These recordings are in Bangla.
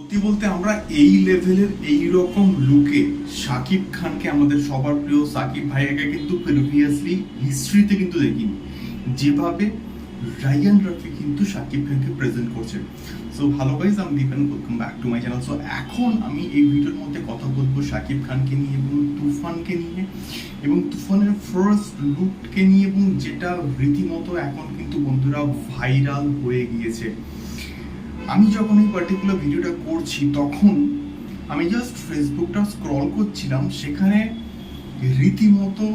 সত্যি বলতে আমরা এই লেভেলের এই রকম লুকে সাকিব খানকে আমাদের সবার প্রিয় সাকিব ভাইয়াকে কিন্তু প্রিভিয়াসলি হিস্ট্রিতে কিন্তু দেখিনি। যেভাবে রায়ান রাফি কিন্তু সাকিব খানকে প্রেজেন্ট করছে। সো ভালো গাইজ আমি Dipen welcome back to my channel so এখন আমি এই ভিডিওর মধ্যে কথা বলব সাকিব খানকে নিয়ে এবং তুফানকে নিয়ে এবং তুফানের ফার্স্ট লুককে নিয়ে এবং যেটা রীতিমতো এখন কিন্তু বন্ধুরা ভাইরাল হয়ে গিয়েছে। আমি যখন এই পার্টিকুলার ভিডিওটা করছি, তখন আমি জাস্ট ফেসবুকটা স্ক্রল করছিলাম, সেখানে রীতিমতো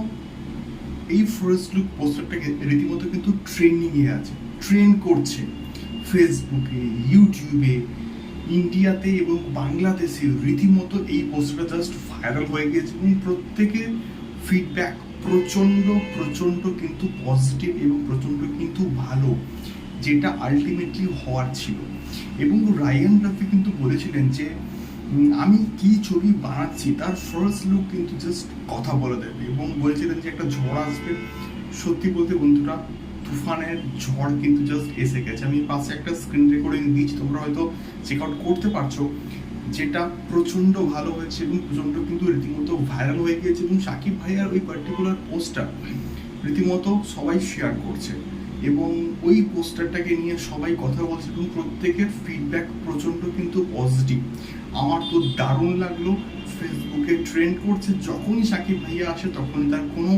এই ফার্স্ট লুক পোস্টারটাকে রীতিমতো কিন্তু ট্রেন্ডিংয়ে আছে। ট্রেন্ড করছে ফেসবুকে ইউটিউবে ইন্ডিয়াতে এবং বাংলাদেশে রীতিমতো এই পোস্টারটা জাস্ট ভাইরাল হয়ে গেছে এবং প্রত্যেকের ফিডব্যাক প্রচণ্ড প্রচণ্ড কিন্তু পজিটিভ এবং প্রচণ্ড কিন্তু ভালো। যেটা আলটিমেটলি হওয়ার ছিল। এবং রায়ান রাফি কিন্তু বলেছিলেন যে আমি কি ছবি বানাচ্ছি, তার ফার্স্ট লুক কিন্তু জাস্ট কথা বলে দেবে। এবং বলেছিলেন যে একটা ঝড় আসবে। সত্যি বলতে বন্ধুরা, তুফানের ঝড় কিন্তু জাস্ট এসে গেছে। আমি পাশে একটা স্ক্রিন রেকর্ডিং দিয়েছি, তোমরা হয়তো চেক আউট করতে পারছ, যেটা প্রচণ্ড ভালো হয়েছে এবং প্রচণ্ড কিন্তু রীতিমতো ভাইরাল হয়ে গিয়েছে। এবং সাকিব ভাইয়ার ওই পার্টিকুলার পোস্টটা রীতিমতো সবাই শেয়ার করছে। এবং ওই পোস্টারটাকে নিয়ে সবাই কথা বলছে এবং প্রত্যেকের ফিডব্যাক প্রচণ্ড কিন্তু পজিটিভ আমার তো দারুণ লাগল ফেসবুকে ট্রেন্ড করছে, যখনই সাকিব ভাইয়া আসে তখনই তার কোনো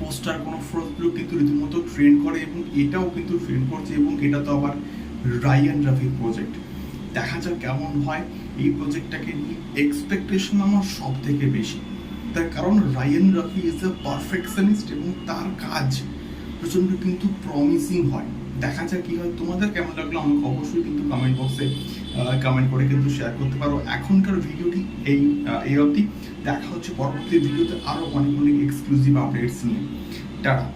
পোস্টার, কোনো ফ্রস্টগুলো কিন্তু রীতিমতো ট্রেন্ড করে এবং এটাও কিন্তু ট্রেন্ড করছে এবং এটা তো আবার রায়ান রাফির প্রজেক্ট দেখা যাক কেমন হয়, এই প্রজেক্টটাকে নিয়ে এক্সপেকটেশন আমার সব থেকে বেশি। তার কারণ Raihan Rafi is a perfectionist এবং তার কাজ প্রচণ্ড কিন্তু প্রমিসিং হয়। দেখা যাক কি হয়। তোমাদের কেমন লাগল? আমাকে অবশ্যই কিন্তু কমেন্ট বক্সে কমেন্ট করে কিন্তু শেয়ার করতে পারো। এখনকার ভিডিওটি এই এই অবধি। দেখা হচ্ছে পরবর্তী ভিডিওতে আরও অনেক অনেক এক্সক্লুসিভ আপডেটস নিয়ে। টাটা।